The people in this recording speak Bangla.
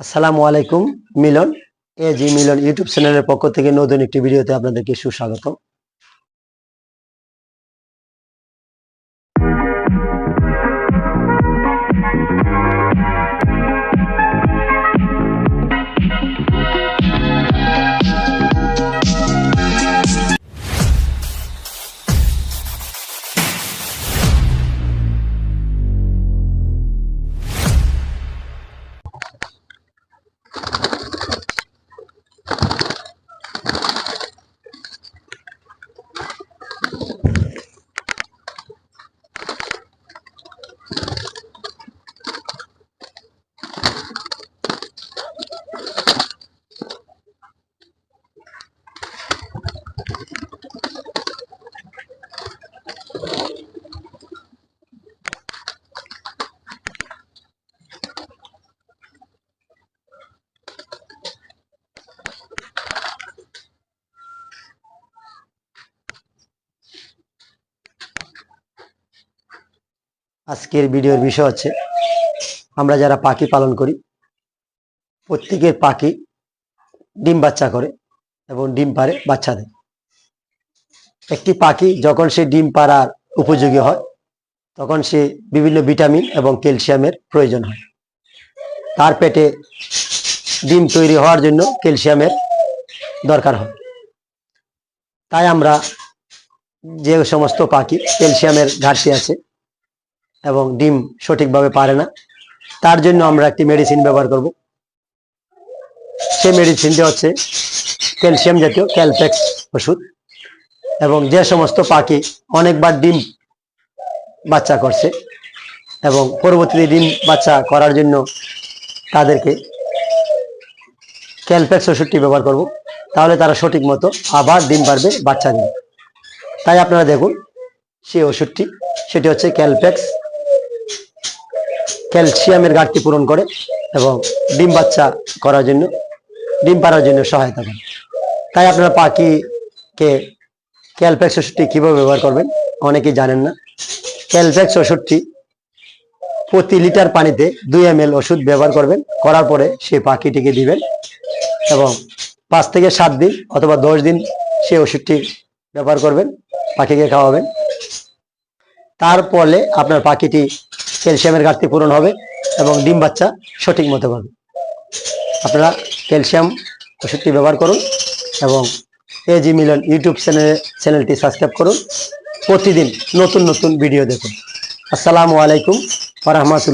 আসসালামু আলাইকুম, মিলন, এ জি মিলন ইউটিউব চ্যানেলের পক্ষ থেকে নতুন একটি ভিডিওতে আপনাদেরকে সুস্বাগত আজকের ভিডিওর বিষয় হচ্ছে, আমরা যারা পাখি পালন করি, প্রত্যেকের পাখি ডিম বাচ্চা করে এবং ডিম পারে বাচ্চা দেয়। একটি পাখি যখন সে ডিম পাড়ার উপযোগী হয়, তখন সে বিভিন্ন ভিটামিন এবং ক্যালসিয়ামের প্রয়োজন হয়। তার পেটে ডিম তৈরি হওয়ার জন্য ক্যালসিয়ামের দরকার হয়। তাই আমরা যে সমস্ত পাখি ক্যালসিয়ামের ঘাটতি আছে এবং ডিম সঠিকভাবে পারে না। তার জন্য আমরা একটি মেডিসিন ব্যবহার করব। সেই মেডিসিনটি হচ্ছে ক্যালসিয়াম জাতীয় ক্যালপ্যাক্স ওষুধ এবং যে সমস্ত পাখি অনেকবার ডিম বাচ্চা করছে এবং পরবর্তীতে ডিম বাচ্চা করার জন্য তাদেরকে ক্যালপ্যাক্স ওষুধটি ব্যবহার করব। তাহলে তারা সঠিক মতো আবার ডিম পারবে বাচ্চা দিবে তাই আপনারা দেখুন সেই ওষুধটি, সেটি হচ্ছে ক্যালপ্যাক্স ক্যালসিয়ামের ঘাটতি পূরণ করে এবং ডিম বাচ্চা করার জন্য, ডিম পাড়ার জন্য সহায়তা করে। তাই আপনারা পাখিকে ক্যালপ্যাক্স ওষুধটি কীভাবে ব্যবহার করবেন অনেকেই জানেন না। ক্যালপ্যাক্স ওষুধটি প্রতি লিটার পানিতে দুই এম ওষুধ ব্যবহার করবেন, করার পরে সেই পাখিটিকে দিবেন এবং পাঁচ থেকে সাত দিন অথবা দশ দিন সেই ওষুধটি ব্যবহার করবেন, পাখিকে খাওয়াবেন। তারপরে আপনার পাখিটি ক্যালসিয়ামের ঘাটতি পূরণ হবে এবং ডিম বাচ্চা সঠিক মতো পাবে। আপনারা ক্যালসিয়াম ওষুধটি ব্যবহার করুন এবং A G Milon YouTube channel, চ্যানেলটি সাবস্ক্রাইব করুন। প্রতিদিন নতুন নতুন ভিডিও দেখুন। আসসালামু আলাইকুম রহমতুল্লাহ।